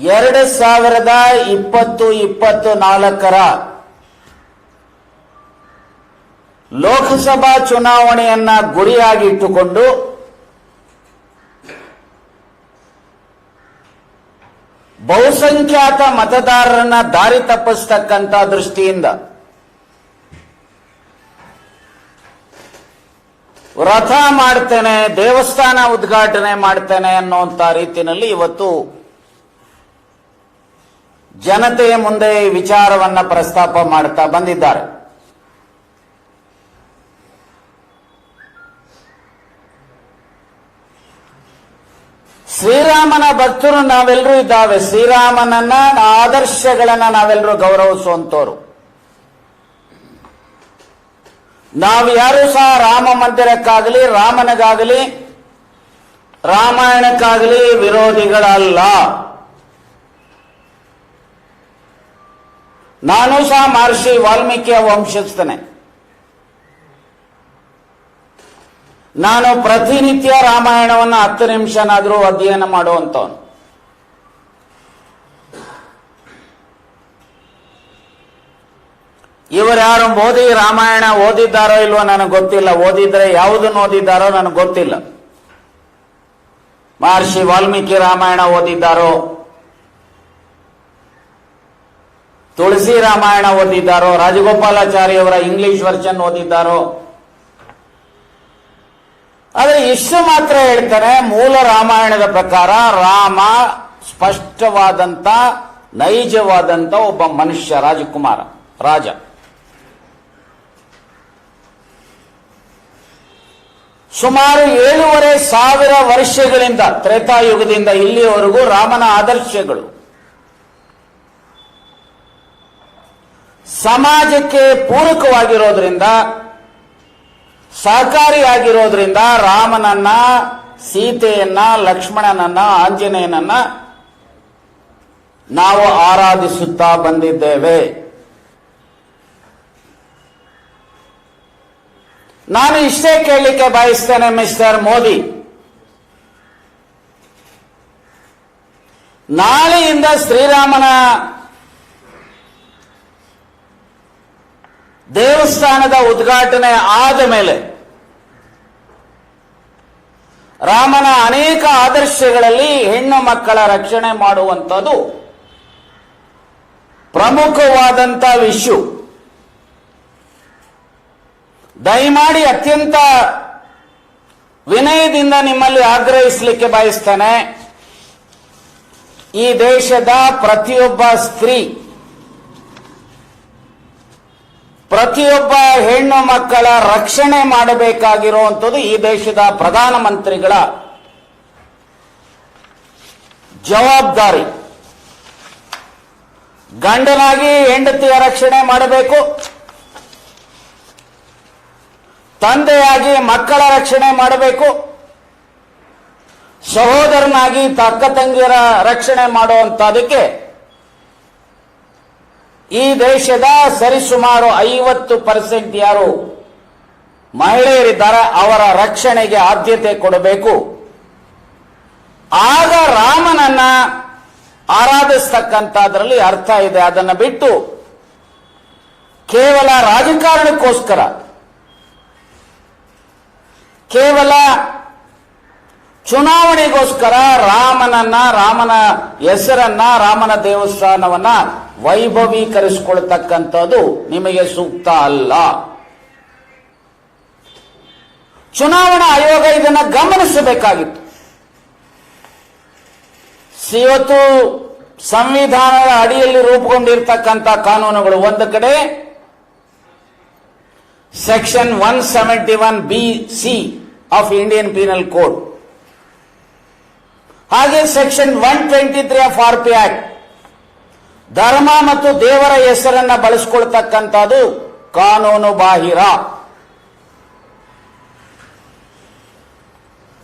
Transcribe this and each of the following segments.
ಎರಡು ಸಾವಿರದ ಇಪ್ಪತ್ತು ಇಪ್ಪತ್ತು ನಾಲ್ಕರ ಲೋಕಸಭಾ ಚುನಾವಣೆಯನ್ನ ಗುರಿಯಾಗಿಟ್ಟುಕೊಂಡು ಬಹುಸಂಖ್ಯಾತ ಮತದಾರರನ್ನ ದಾರಿ ತಪ್ಪಿಸ್ತಕ್ಕಂಥ ದೃಷ್ಟಿಯಿಂದ ವ್ರತ ಮಾಡ್ತೇನೆ, ದೇವಸ್ಥಾನ ಉದ್ಘಾಟನೆ ಮಾಡ್ತೇನೆ ಅನ್ನುವಂಥ ರೀತಿಯಲ್ಲಿ ಇವತ್ತು ಜನತೆಯ ಮುಂದೆ ಈ ವಿಚಾರವನ್ನ ಪ್ರಸ್ತಾಪ ಮಾಡ್ತಾ ಬಂದಿದ್ದಾರೆ. ಶ್ರೀರಾಮನ ಭಕ್ತರು ನಾವೆಲ್ಲರೂ ಇದ್ದಾವೆ. ಶ್ರೀರಾಮನನ್ನ ಆದರ್ಶಗಳನ್ನ ನಾವೆಲ್ಲರೂ ಗೌರವಿಸುವಂತವರು ನಾವು ಯಾರು ಸಹ ರಾಮ ಮಂದಿರಕ್ಕಾಗಲಿ, ರಾಮನಿಗಾಗಲಿ, ರಾಮಾಯಣಕ್ಕಾಗಲಿ ವಿರೋಧಿಗಳಲ್ಲ. ನಾನು ಸಹ ಮಹರ್ಷಿ ವಾಲ್ಮೀಕಿಯ ವಂಶಸ್ಥನೆ. ನಾನು ಪ್ರತಿನಿತ್ಯ ರಾಮಾಯಣವನ್ನು ಹತ್ತು ನಿಮಿಷನಾದರೂ ಅಧ್ಯಯನ ಮಾಡುವಂತವನು ಇವರ್ಯಾರು ಓದಿ ರಾಮಾಯಣ ಓದಿದ್ದಾರೋ ಇಲ್ವೋ ನನಗೆ ಗೊತ್ತಿಲ್ಲ. ಓದಿದ್ರೆ ಯಾವುದನ್ನು ಓದಿದ್ದಾರೋ ನನಗೆ ಗೊತ್ತಿಲ್ಲ. ಮಹರ್ಷಿ ವಾಲ್ಮೀಕಿ ರಾಮಾಯಣ ಓದಿದ್ದಾರೋ ತುಳಸಿ ರಾಮಾಯಣ ಓದಿದ್ದಾರೋ ರಾಜಗೋಪಾಲಾಚಾರಿ ಅವರ ಇಂಗ್ಲಿಷ್ ವರ್ಷನ್ ಓದಿದ್ದಾರೋ? ಆದರೆ ಇಷ್ಟು ಮಾತ್ರ ಹೇಳ್ತಾರೆ, ಮೂಲ ರಾಮಾಯಣದ ಪ್ರಕಾರ ರಾಮ ಸ್ಪಷ್ಟವಾದಂತ, ನೈಜವಾದಂತ ಒಬ್ಬ ಮನುಷ್ಯ, ರಾಜಕುಮಾರ, ರಾಜ. ಸುಮಾರು ಏಳೂವರೆ ಸಾವಿರ ವರ್ಷಗಳಿಂದ, ತ್ರೇತಾಯುಗದಿಂದ ಇಲ್ಲಿಯವರೆಗೂ ರಾಮನ ಆದರ್ಶಗಳು. ಸಮಾಜಕ್ಕೆ ಪೂರಕವಾಗಿರೋದ್ರಿಂದ, ಸಹಕಾರಿಯಾಗಿರೋದ್ರಿಂದ ರಾಮನನ್ನ, ಸೀತೆಯನ್ನ, ಲಕ್ಷ್ಮಣನನ್ನ, ಆಂಜನೇಯನನ್ನ ನಾವು ಆರಾಧಿಸುತ್ತಾ ಬಂದಿದ್ದೇವೆ. ನಾನು ಇಷ್ಟೇ ಕೇಳಲಿಕ್ಕೆ ಬಯಸ್ತೇನೆ ಮಿಸ್ಟರ್ ಮೋದಿ. ನಾಳೆಯಿಂದ ಶ್ರೀರಾಮನ ದೇವಸ್ಥಾನದ ಉದ್ಘಾಟನೆ ಆದ ಮೇಲೆ ರಾಮನ ಅನೇಕ ಆದರ್ಶಗಳಲ್ಲಿ ಹೆಣ್ಣು ಮಕ್ಕಳ ರಕ್ಷಣೆ ಮಾಡುವಂಥದ್ದು ಪ್ರಮುಖವಾದಂಥ ವಿಷಯ. ದಯಮಾಡಿ ಅತ್ಯಂತ ವಿನಯದಿಂದ ನಿಮ್ಮಲ್ಲಿ ಆಗ್ರಹಿಸಲಿಕ್ಕೆ ಬಯಸ್ತೇನೆ. ಈ ದೇಶದ ಪ್ರತಿಯೊಬ್ಬ ಸ್ತ್ರೀ ಪ್ರತಿಯೊಬ್ಬ ಹೆಣ್ಣು ಮಕ್ಕಳ ರಕ್ಷಣೆ ಮಾಡಬೇಕಾಗಿರುವಂಥದ್ದು ಈ ದೇಶದ ಪ್ರಧಾನಮಂತ್ರಿಗಳ ಜವಾಬ್ದಾರಿ. ಗಂಡನಾಗಿ ಹೆಂಡತಿಯ ರಕ್ಷಣೆ ಮಾಡಬೇಕು. ತಂದೆಯಾಗಿ ಮಕ್ಕಳ ರಕ್ಷಣೆ ಮಾಡಬೇಕು. ಸಹೋದರನಾಗಿ ತಕ್ಕ ತಂಗಿಯರ ರಕ್ಷಣೆ ಮಾಡುವಂತದಕ್ಕೆ ಈ ದೇಶದ ಸರಿಸುಮಾರು ಐವತ್ತು ಪರ್ಸೆಂಟ್ ಯಾರು ಮಹಿಳೆಯರಿದ್ದಾರೆ, ಅವರ ರಕ್ಷಣೆಗೆ ಆದ್ಯತೆ ಕೊಡಬೇಕು. ಆಗ ರಾಮನನ್ನ ಆರಾಧಿಸ್ತಕ್ಕಂಥದ್ರಲ್ಲಿ ಅರ್ಥ ಇದೆ. ಅದನ್ನು ಬಿಟ್ಟು ಕೇವಲ ರಾಜಕಾರಣಕ್ಕೋಸ್ಕರ, ಕೇವಲ ಚುನಾವಣೆಗೋಸ್ಕರ ರಾಮನನ್ನ, ರಾಮನ ಹೆಸರನ್ನ, ರಾಮನ ದೇವಸ್ಥಾನವನ್ನ ವೈಭವೀಕರಿಸಿಕೊಳ್ತಕ್ಕಂಥದ್ದು ನಿಮಗೆ ಸೂಕ್ತ ಅಲ್ಲ. ಚುನಾವಣಾ ಆಯೋಗ ಇದನ್ನ ಗಮನಿಸಬೇಕಾಗಿತ್ತು. ಇವತ್ತು ಸಂವಿಧಾನದ ಅಡಿಯಲ್ಲಿ ರೂಪುಗೊಂಡಿರ್ತಕ್ಕಂಥ ಕಾನೂನುಗಳು ಒಂದು ಕಡೆ, section one seventy one B C of Indian penal code. ಹಾಗೆ section one twenty three of R P act ಧರ್ಮ ಮತ್ತು ದೇವರ ಹೆಸರನ್ನ ಬಳಸ್ಕೊಳ್ತಕ್ಕಂಥದ್ದು ಕಾನೂನು ಬಾಹಿರ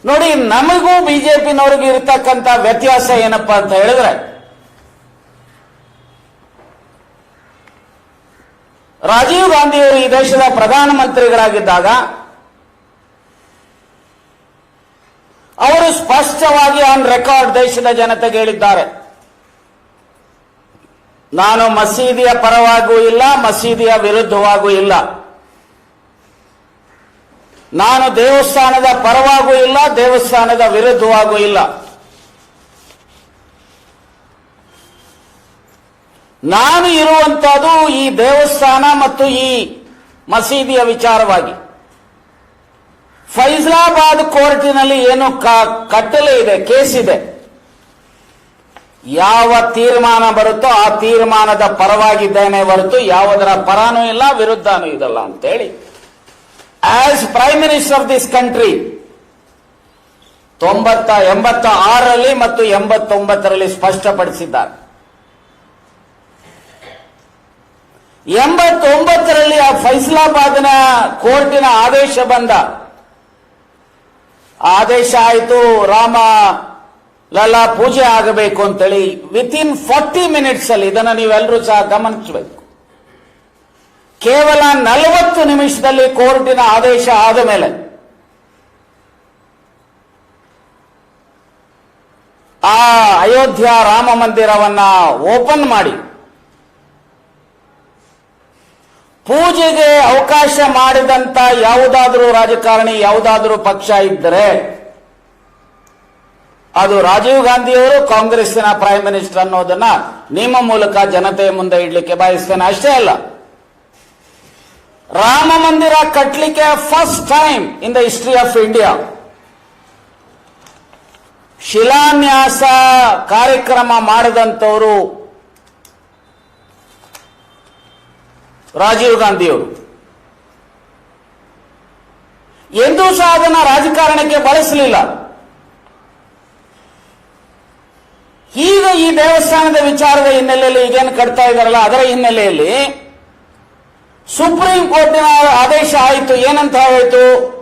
ನೋಡಿ, ನಮಗೂ ಬಿಜೆಪಿನವ್ರಿಗೂ ಇರತಕ್ಕಂಥ ವ್ಯತ್ಯಾಸ ಏನಪ್ಪ ಅಂತ ಹೇಳಿದ್ರೆ, ರಾಜೀವ್ ಗಾಂಧಿಯವರು ಈ ದೇಶದ ಪ್ರಧಾನಮಂತ್ರಿಗಳಾಗಿದ್ದಾಗ ಅವರು ಸ್ಪಷ್ಟವಾಗಿ ಆನ್ ರೆಕಾರ್ಡ್ ದೇಶದ ಜನತೆಗೆ ಹೇಳಿದ್ದಾರೆ. ನಾನು ಮಸೀದಿಯ ಪರವಾಗೂ ಇಲ್ಲ, ಮಸೀದಿಯ ವಿರುದ್ಧವಾಗೂ ಇಲ್ಲ. ನಾನು ದೇವಸ್ಥಾನದ ಪರವಾಗೂ ಇಲ್ಲ, ದೇವಸ್ಥಾನದ ವಿರುದ್ಧವಾಗೂ ಇಲ್ಲ. ನಾನು ಇರುವಂತಹದ್ದು ಈ ದೇವಸ್ಥಾನ ಮತ್ತು ಈ ಮಸೀದಿಯ ವಿಚಾರವಾಗಿ. ಫೈಸಲಾಬಾದ್ ಕೋರ್ಟಿನಲ್ಲಿ ಏನು ಕಟ್ಟಲೆ ಇದೆ, ಕೇಸ್ ಇದೆ. ಯಾವ ತೀರ್ಮಾನ ಬರುತ್ತೋ ಆ ತೀರ್ಮಾನದ ಪರವಾಗಿದ್ದೇನೆ ಹೊರತು ಯಾವುದರ ಪರಾನೂ ಇಲ್ಲ, ವಿರುದ್ಧನೂ ಇದಲ್ಲ ಅಂತೇಳಿ. As prime minister of this country ತೊಂಬತ್ತ ಎಂಬತ್ತ ಆರರಲ್ಲಿ ಮತ್ತು ಎಂಬತ್ತೊಂಬತ್ತರಲ್ಲಿ ಸ್ಪಷ್ಟಪಡಿಸಿದ್ದಾರೆ. ಎಂಬತ್ತೊಂಬತ್ತರಲ್ಲಿ ಆ ಫೈಸಲಾಬಾದ್ನ ಕೋರ್ಟಿನ ಆದೇಶ ಬಂದ ಆದೇಶ ಆಯಿತು, ರಾಮ ಲಲ್ಲಾ ಪೂಜೆ ಆಗಬೇಕು ಅಂತೇಳಿ ವಿತ್ ಇನ್ ಫಾರ್ಟಿ ಮಿನಿಟ್ಸ್ ಅಲ್ಲಿ ಇದನ್ನು ನೀವೆಲ್ಲರೂ ಸಹ ಗಮನಿಸಬೇಕು. ಕೇವಲ ನಲವತ್ತು ನಿಮಿಷದಲ್ಲಿ ಕೋರ್ಟಿನ ಆದೇಶ ಆದ ಮೇಲೆ ಆ ಅಯೋಧ್ಯ ರಾಮ ಮಂದಿರವನ್ನ ಓಪನ್ ಮಾಡಿ ಪೂಜೆಗೆ ಅವಕಾಶ ಮಾಡಿದಂತ ಯಾವುದಾದರೂ ರಾಜಕಾರಣಿ, ಯಾವುದಾದರೂ ಪಕ್ಷ ಇದ್ದರೆ ಅದು ರಾಜೀವ್ ಗಾಂಧಿಯವರು ಕಾಂಗ್ರೆಸ್ಸಿನ ಪ್ರೈಮ್ ಮಿನಿಸ್ಟರ್ ಅನ್ನೋದನ್ನ ನಿಮ್ಮ ಮೂಲಕ ಜನತೆಯ ಮುಂದೆ ಇಡ್ಲಿಕ್ಕೆ ಬಯಸ್ತೇನೆ. ಅಷ್ಟೇ ಅಲ್ಲ, ರಾಮ ಮಂದಿರ ಕಟ್ಟಲಿಕ್ಕೆ first time in the history of India ಶಿಲಾನ್ಯಾಸ ಕಾರ್ಯಕ್ರಮ ಮಾಡಿದಂಥವರು ರಾಜೀವ್ ಗಾಂಧಿಯವರು. ಎಂದೂ ಸಹ ಅದನ್ನು ರಾಜಕಾರಣಕ್ಕೆ ಬಳಸಲಿಲ್ಲ. ಈಗ ಈ ದೇವಸ್ಥಾನದ ವಿಚಾರದ ಹಿನ್ನೆಲೆಯಲ್ಲಿ ಈಗೇನು ಕಟ್ತಾ ಇದ್ದಾರಲ್ಲ ಅದರ ಹಿನ್ನೆಲೆಯಲ್ಲಿ ಸುಪ್ರೀಂ ಕೋರ್ಟಿನ ಆದೇಶ ಆಯಿತು. ಏನಂತ ಹೇಳಿತು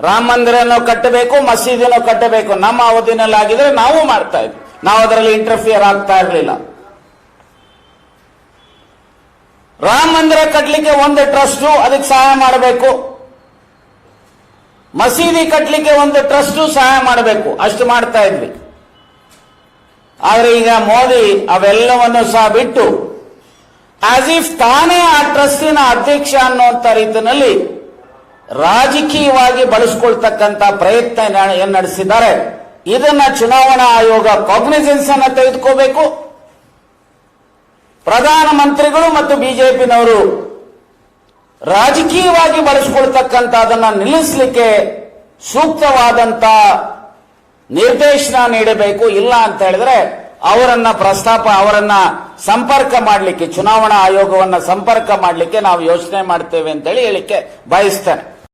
ರಾಮ ಮಂದಿರನೋ ಕಟ್ಟಬೇಕು, ಮಸೀದಿನೋ ಕಟ್ಟಬೇಕು. ನಮ್ಮ ಅವಧಿನಲ್ಲಿ ಆಗಿದ್ರೆ ನಾವು ಮಾಡ್ತಾ ಇದ್ವಿ. ನಾವು ಅದರಲ್ಲಿ ಇಂಟರ್ಫಿಯರ್ ಆಗ್ತಾ ಇರಲಿಲ್ಲ. ರಾಮ ಮಂದಿರ ಕಟ್ಟಲಿಕ್ಕೆ ಒಂದು ಟ್ರಸ್ಟ್ ಅದಕ್ಕೆ ಸಹಾಯ ಮಾಡಬೇಕು. ಮಸೀದಿ ಕಟ್ಟಲಿಕ್ಕೆ ಒಂದು ಟ್ರಸ್ಟ್ ಸಹಾಯ ಮಾಡಬೇಕು. ಅಷ್ಟು ಮಾಡ್ತಾ ಇದ್ವಿ. ಆದರೆ ಈಗ ಮೋದಿ ಅವೆಲ್ಲವನ್ನು ಸಹ ಬಿಟ್ಟು ಆಸ್ ಇಫ್ ತಾನೇ ಆ ಟ್ರಸ್ಟಿನ ಅಧ್ಯಕ್ಷ ಅನ್ನುವಂಥ ರೀತಿಯಲ್ಲಿ ರಾಜಕೀಯವಾಗಿ ಬಳಸ್ಕೊಳ್ತಕ್ಕಂಥ ಪ್ರಯತ್ನ ನಡೆಸಿದ್ದಾರೆ. ಇದನ್ನ ಚುನಾವಣಾ ಆಯೋಗ ಕಾಗ್ನಿಸೆನ್ಸ್ ಅನ್ನ ತೆಗೆದುಕೋಬೇಕು. ಪ್ರಧಾನಮಂತ್ರಿಗಳು ಮತ್ತು ಬಿಜೆಪಿನವರು ರಾಜಕೀಯವಾಗಿ ಬಳಸಿಕೊಳ್ತಕ್ಕಂಥ ಅದನ್ನ ನಿಲ್ಲಿಸಲಿಕ್ಕೆ ಸೂಕ್ತವಾದಂತ ನಿರ್ದೇಶನ ನೀಡಬೇಕು, ಇಲ್ಲ ಅಂತ ಹೇಳಿದ್ರೆ ಅವರನ್ನ ಪ್ರಸ್ತಾಪ, ಅವರನ್ನ ಸಂಪರ್ಕ ಮಾಡಲಿಕ್ಕೆ, ಚುನಾವಣಾ ಆಯೋಗವನ್ನ ಸಂಪರ್ಕ ಮಾಡಲಿಕ್ಕೆ ನಾವು ಯೋಚನೆ ಮಾಡ್ತೇವೆ ಅಂತೇಳಿ ಹೇಳಿಕೆ ಬಯಸ್ತೇನೆ.